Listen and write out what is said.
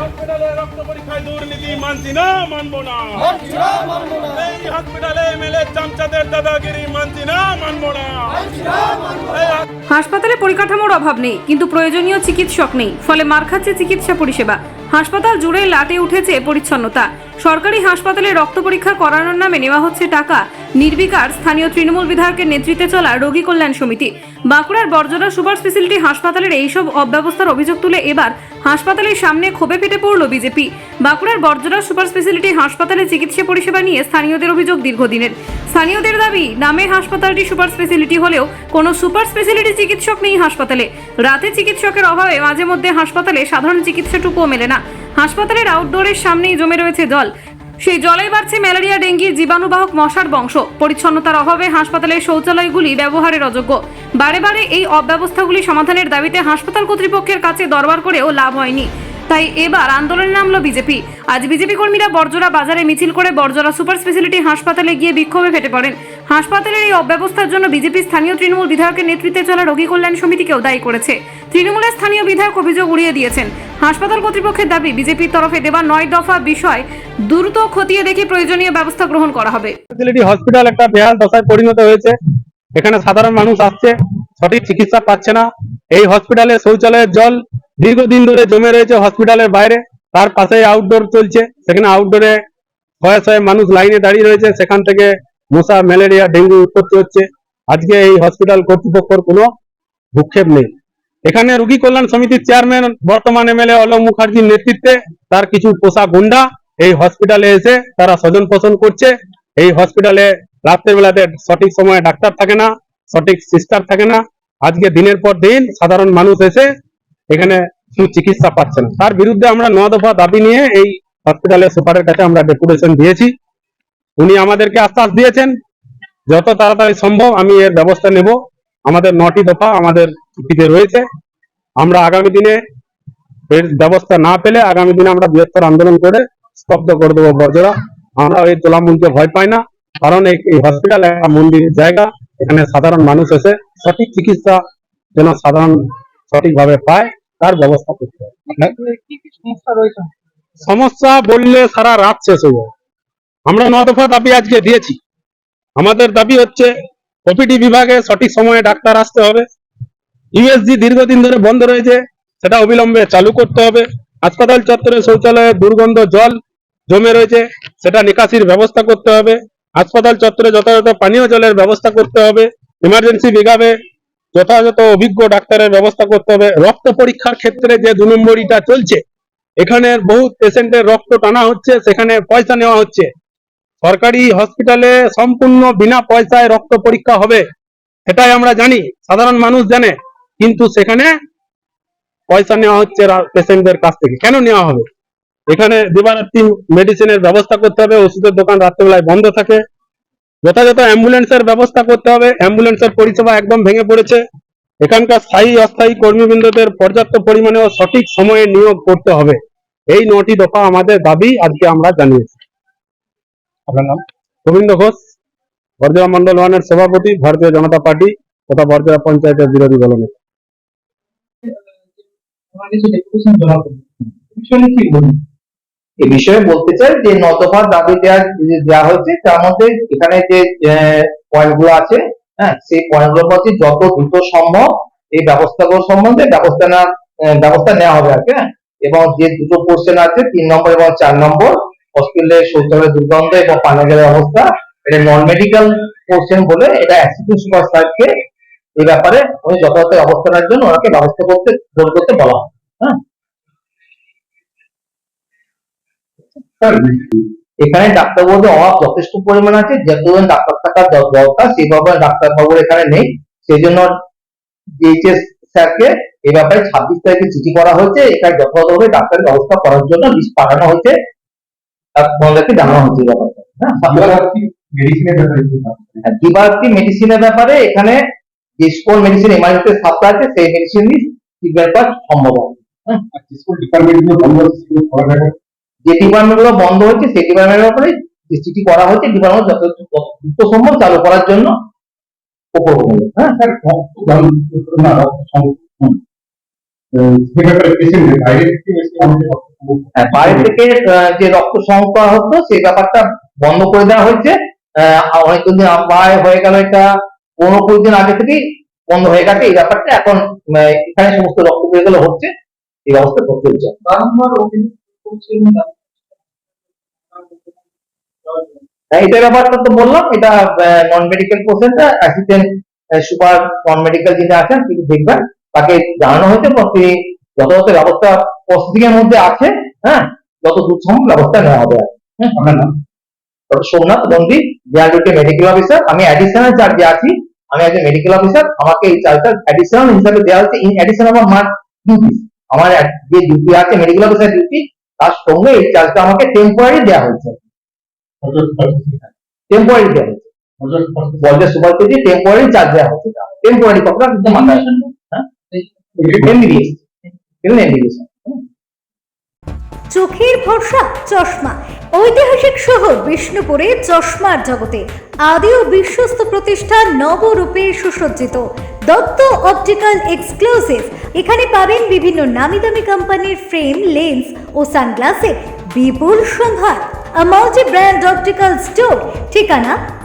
রক্ত রক্ত পরীক্ষায় দুর্নীতি না না। দাদাগিরি না না। হাসপাতালে পরিকাঠামোর অভাব নেই, কিন্তু প্রয়োজনীয় চিকিৎসক নেই। ফলে মার খাচ্ছে চিকিৎসা পরিষেবা। হাসপাতাল জুড়ে লাটে উঠেছে পরিচ্ছন্নতা। সরকারি হাসপাতালে রক্ত পরীক্ষা করানোর নামে নেওয়া হচ্ছে টাকা। নির্বিকার স্থানীয় তৃণমূল বিধায়কের নেতৃত্বে চলা রোগী কল্যাণ সমিতি। বাঁকুড়ার বর্জরা সুপার স্পেশালিটি হাসপাতালের এইসব অব্যবস্থার অভিযোগ তুলে এবার হাসপাতালের সামনে ক্ষোভে ফেটে পড়ল বিজেপি। বাঁকুড়ার বর্জরা সুপার স্পেশালিটি হাসপাতালে চিকিৎসা পরিষেবা নিয়ে স্থানীয়দের অভিযোগ দীর্ঘদিনের। স্থানীয়দের দাবি, নামে হাসপাতালটি সুপার স্পেশালিটি হলেও কোনো সুপার স্পেশালিটি চিকিৎসক নেই হাসপাতালে। রাতে চিকিৎসকের অভাবে মাঝে মধ্যে হাসপাতালে সাধারণ চিকিৎসাটুকুও মেলে না। হাসপাতালের আউটডোরের সামনেই জমে রয়েছে জল। সেই জলেই বাড়ছে ম্যালেরিয়া ডেঙ্গির জীবাণুবাহক মশার বংশ। পরিচ্ছন্নতার অভাবে হাসপাতালের শৌচালয়গুলি ব্যবহারের অযোগ্য। বারে বারে এই অব্যবস্থাগুলি সমাধানের দাবিতে হাসপাতাল কর্তৃপক্ষের কাছে দরবার করেও লাভ হয়নি। তাই এবার আন্দোলনে নামলো বিজেপি। আজ বিজেপি কর্মীরা বর্জরা বাজারে মিছিল করে বর্জরা সুপার স্পেশালিটি হাসপাতালে গিয়ে বিক্ষোভে ফেটে পড়েন। হাসপাতালের এই অব্যবস্থার জন্য বিজেপি স্থানীয় তৃণমূল বিধায়কের নেতৃত্বে চলা রোগী কল্যাণ সমিতিকেও দায়ী করেছে। তৃণমূলের স্থানীয় বিধায়ক অভিযোগ উড়িয়ে দিয়েছেন। হাসপাতাল কর্তৃপক্ষের দাবি, বিজেপির তরফে দেওয়া নয় দফা বিষয় দ্রুত খতিয়ে দেখে প্রয়োজনীয় ব্যবস্থা গ্রহণ করা হবে। হসপিটাল একটা বেহাল দশায় পরিণত হয়েছে। এখানে সাধারণ মানুষ আসছে, সঠিক চিকিৎসা পাচ্ছে না। এই হসপিটালে শৌচালয়ের জল দীর্ঘদিন ধরে জমে রয়েছে হসপিটালের বাইরে। তার পাশে আউটডোর চলছে। সেখানে আউটডোরে শয়ে মানুষ লাইনে দাঁড়িয়ে রয়েছে। সেখান থেকে মশা, ম্যালেরিয়া, ডেঙ্গু উৎপত্তি হচ্ছে। আজকে এই হসপিটাল কর্তৃপক্ষের কোনো ভূক্ষেপ নেই। এখানে রুগী কল্যাণ সমিতির চেয়ারম্যান বর্তমান এমএলএ অলোক মুখার্জির নেতৃত্বে তার কিছু পোষা গুন্ডা এই হসপিটালে এসে তারা স্বজন পোষণ করছে। এই হসপিটালে রাত্রের বেলাতে সঠিক সময়ে ডাক্তার থাকে না, সঠিক সিস্টার থাকে না। আজকে দিনের পর দিন সাধারণ মানুষ এসে এখানে চিকিৎসা পাচ্ছে না। তার বিরুদ্ধে আমরা ন দফা দাবি নিয়ে এই হসপিটালের সুপারের কাছে আমরা ডেপুটেশন দিয়েছি। উনি আমাদেরকে আশ্বাস দিয়েছেন যত তাড়াতাড়ি সম্ভব আমি এর ব্যবস্থা নেব। আমাদের নটি দফা আমাদের চিঠিতে রয়েছে। আমরা আগামী দিনে এর ব্যবস্থা না পেলে আগামী দিনে আমরা বৃহত্তর আন্দোলন করে স্তব্ধ করে দেবো বর্জরা আমরা এই তোলামুলকে ভয় পাই না কারণ এই হসপিটাল একটা মন্দিরের জায়গা এখানে সাধারণ মানুষ এসে সঠিক চিকিৎসা যেন সাধারণ সঠিকভাবে পায় তার ব্যবস্থা করতে হবে। সমস্যা বললে সারা রাত শেষ হয়ে যাবে। আমরা ন দফা দাবি আজকে দিয়েছি। আমাদের দাবি হচ্ছে ওপিডি বিভাগে সঠিক সময়ে ডাক্তার আসতে হবে। ইউএসজি দীর্ঘদিন ধরে বন্ধ রয়েছে, সেটা অবিলম্বে চালু করতে হবে। হাসপাতাল চত্বরে শৌচালয়ে দুর্গন্ধ, জল জমে রয়েছে, সেটা নিকাশির ব্যবস্থা করতে হবে। হাসপাতাল চত্বরে যথাযথ পানীয় জলের ব্যবস্থা করতে হবে। ইমার্জেন্সি বিভাগে যথাযথ অভিজ্ঞ ডাক্তারের ব্যবস্থা করতে হবে। রক্ত পরীক্ষার ক্ষেত্রে যে দু নম্বরিটা চলছে, এখানে বহু পেশেন্টের রক্ত টানা হচ্ছে, সেখানে পয়সা নেওয়া হচ্ছে। সরকারি হসপিটালে সম্পূর্ণ বিনা পয়সায় রক্ত পরীক্ষা হবে, সেটাই আমরা জানি, সাধারণ মানুষ জানে, কিন্তু সেখানে পয়সা নেওয়া হচ্ছে পেশেন্টদের কাছ থেকে। কেন নেওয়া হবে? এখানে দিবারাত্রি মেডিসিনের ব্যবস্থা করতে হবে, ওষুধের দোকান রাত্রেবেলায় বন্ধ থাকে, যথাযথ অ্যাম্বুলেন্সের ব্যবস্থা করতে হবে, অ্যাম্বুলেন্সের পরিষেবা একদম ভেঙে পড়েছে, এখানকার স্থায়ী অস্থায়ী কর্মীবৃন্দদের পর্যাপ্ত পরিমাণে সঠিক সময়ে নিয়োগ করতে হবে। এই নটি দফা আমাদের দাবি, আজকে আমরা জানিয়েছি। আপনার নাম? গোবিন্দ ঘোষ বর্জরা মন্ডল ওয়ানের সভাপতি, ভারতীয় জনতা পার্টি তথা বর্জরা পঞ্চায়েতের বিরোধী দলনেতা এ বিষয়ে বলতে চাই যে নতফার দাবি দেওয়া দেওয়া হয়েছে তার মধ্যে এখানে যে পয়েন্টগুলো আছে হ্যাঁ সেই পয়েন্টগুলোর মধ্যে যত দ্রুত সম্ভব এই ব্যবস্থাগুলো সম্বন্ধে ব্যবস্থা নেওয়ার ব্যবস্থা নেওয়া হবে আর কি হ্যাঁ। এবং যে দুটো কোশ্চেন আছে, তিন নম্বর এবং চার নম্বর হসপিটালের শৌচালয় দুর্গন্ধ এবং পানীয় জলের অবস্থা, এটা নন মেডিকেল কোশ্চেন বলে এটা অ্যাসিস্ট্যান্ট সুপার স্যারকে এই ব্যাপারে উনি যথাযথ অবস্থা নেওয়ার জন্য ওনাকে ব্যবস্থা করতে জোর করতে বলা হবে হ্যাঁ? এখানে ডাক্তারবাবুদের অভাব যথেষ্ট পরিমাণ আছে যতজন ডাক্তার থাকার দরকার সেইভাবে ডাক্তারবাবুর এখানে নেই। সেই জন্য ডিএইচএস স্যারকে এ ব্যাপারে ছাব্বিশ তারিখে চিঠি করা হয়েছে এখানে যথাযথভাবে ডাক্তারের ব্যবস্থা করার জন্য লিস্ট পাঠানো হয়েছে। আপনাদেরকে জানানো হচ্ছে ব্যাপারটা হ্যাঁ হ্যাঁ, দিবারাত্রি মেডিসিনের ব্যাপারে এখানে যে কোন মেডিসিন এমার্জেন্সি সাপ্লাই আছে সেই মেডিসিন ট্রিটমেন্ট করা সম্ভব হ্যাঁ যে ডিপার্টমেন্টগুলো বন্ধ হয়েছে সেই ডিপার্টমেন্টের উপরে যে চিঠি করা হয়েছে ডিপার্টমেন্ট যত দ্রুত সম্ভব চালু করার জন্য ওপর হ্যাঁ স্যার হ্যাঁ, বাইরে থেকে যে রক্ত সংগ্রহ করা হতো সেই ব্যাপারটা বন্ধ করে দেওয়া হয়েছে। অনেকদিন প্রায় হয়ে গেল এটা পনেরো কুড়ি দিন আগে থেকেই বন্ধ হয়ে গেছে। এই ব্যাপারটা এখন এখানে সমস্ত রক্ত বেরোগুলো হচ্ছে এই ব্যবস্থা চলছে হ্যাঁ, এটা ব্যাপারটা তো বললাম এটা নন মেডিকেল পেশেন্টটা অ্যাসিস্ট্যান্ট সুপার নন মেডিকেল যিনি আছেন তিনি দেখবেন। তাকে জানানো হয়েছে এবং তিনি যথাযথ ব্যবস্থা প্রসেসিং এর মধ্যে আছে হ্যাঁ? যত দূর সম্ভব ব্যবস্থা নেওয়া হবে হ্যাঁ, Somnath Nandi DRDT medical officer আমি অ্যাডিশনাল চার্জে আছি। আমি একজন মেডিকেল অফিসার আমাকে এই চার্জটা অ্যাডিশনাল হিসাবে দেওয়া হচ্ছে ইন অ্যাডিশন আমার মার ডিউটি আমার যে ডিউটি আছে মেডিকেল অফিসার ডিউটি তার সঙ্গে এই চার্জটা আমাকে টেম্পোরারি দেওয়া হয়েছে। টেম্পোরারি দেওয়া হয়েছে। বলতে সুপার টেম্পোরারি চার্জ দেওয়া হচ্ছে টেম্পোরারি কিন্তু মাথায় চোখের ভরসা, চশমা। ঐতিহাসিক শহর বিষ্ণুপুরে চশমার জগতে আদি বিশ্বস্ত প্রতিষ্ঠান নবরূপে সুসজ্জিত। Dutta optical exclusive. এখানে পাবেন বিভিন্ন নামি দামি কোম্পানির ফ্রেম, লেন্স ও সানগ্লাসের বিপুল সম্ভার। মাল্টি ব্র্যান্ড অপটিক্যাল স্টোর ঠিকানা